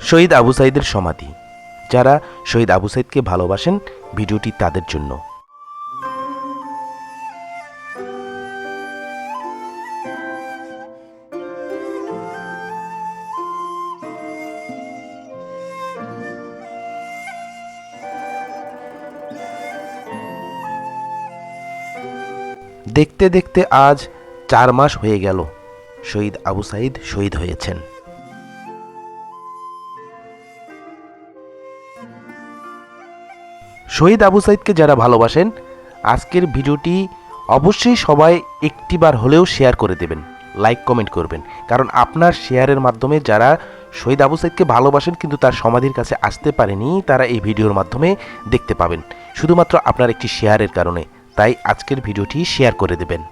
শহীদ আবু সাইদের সমাধি। যারা শহীদ আবু সাইদকে ভালোবাসেন, ভিডিওটি তাদের জন্য। দেখতে দেখতে আজ চার মাস হয়ে গেল। শহীদ আবু সাইদ শহীদ হয়েছেন। শহীদ আবু সাইদকে যারা ভালোবাসেন, আজকের ভিডিওটি অবশ্যই সবাই একটিবার হলেও শেয়ার করে দেবেন, লাইক, কমেন্ট করবেন। কারণ আপনার শেয়ারের মাধ্যমে যারা শহীদ আবু সাইদকে ভালোবাসেন কিন্তু তার সমাধির কাছে আসতে পারেনি, তারা এই ভিডিওর মাধ্যমে দেখতে পাবেন। শুধুমাত্র আপনার একটি শেয়ারের কারণে। তাই আজকের ভিডিওটি শেয়ার করে দেবেন।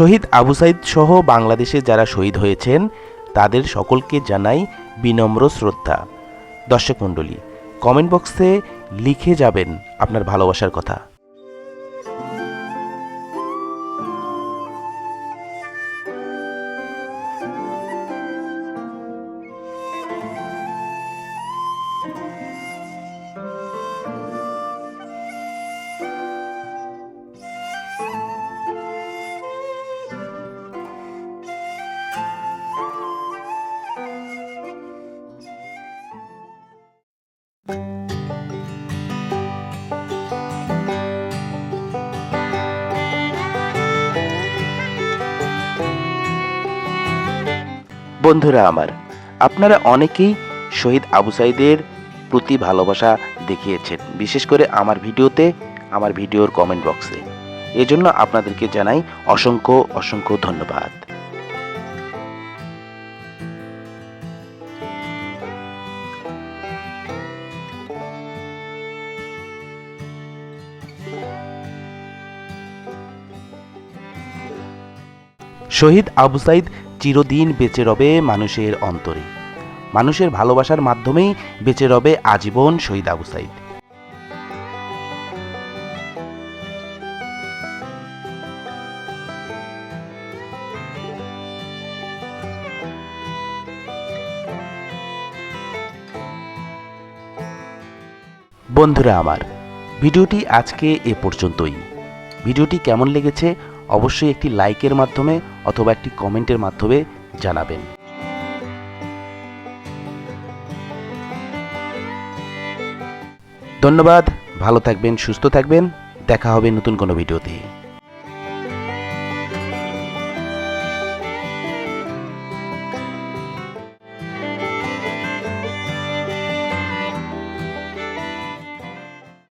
শহীদ আবু সাইদ সহ বাংলাদেশে যারা শহীদ হয়েছেন, তাদের সকলকে জানাই বিনম্র শ্রদ্ধা। দর্শক মণ্ডলী কমেন্ট বক্সে লিখে যাবেন আপনার ভালোবাসার কথা। বন্ধুরা আমার, আপনারা অনেকেই শহীদ আবু সাইদের প্রতি ভালোবাসা দেখিয়েছেন, বিশেষ করে আমার ভিডিওতে, আমার ভিডিওর কমেন্ট বক্সে এজন্য আপনাদেরকে জানাই অসংখ্য অসংখ্য ধন্যবাদ। শহীদ আবু সাইদ চিরদিন বেঁচে রবে মানুষের অন্তরে। মানুষের ভালোবাসার মাধ্যমেই বেঁচে রবে আজীবন শহীদ আবু সাইদ। বন্ধুরা আমার, ভিডিওটি আজকে এ পর্যন্তই। ভিডিওটি কেমন লেগেছে অবশ্যই একটি লাইকের মাধ্যমে অথবা একটি কমেন্টের মাধ্যমে জানাবেন। ধন্যবাদ, ভালো থাকবেন, সুস্থ থাকবেন, দেখা হবে নতুন কোনো ভিডিওতে।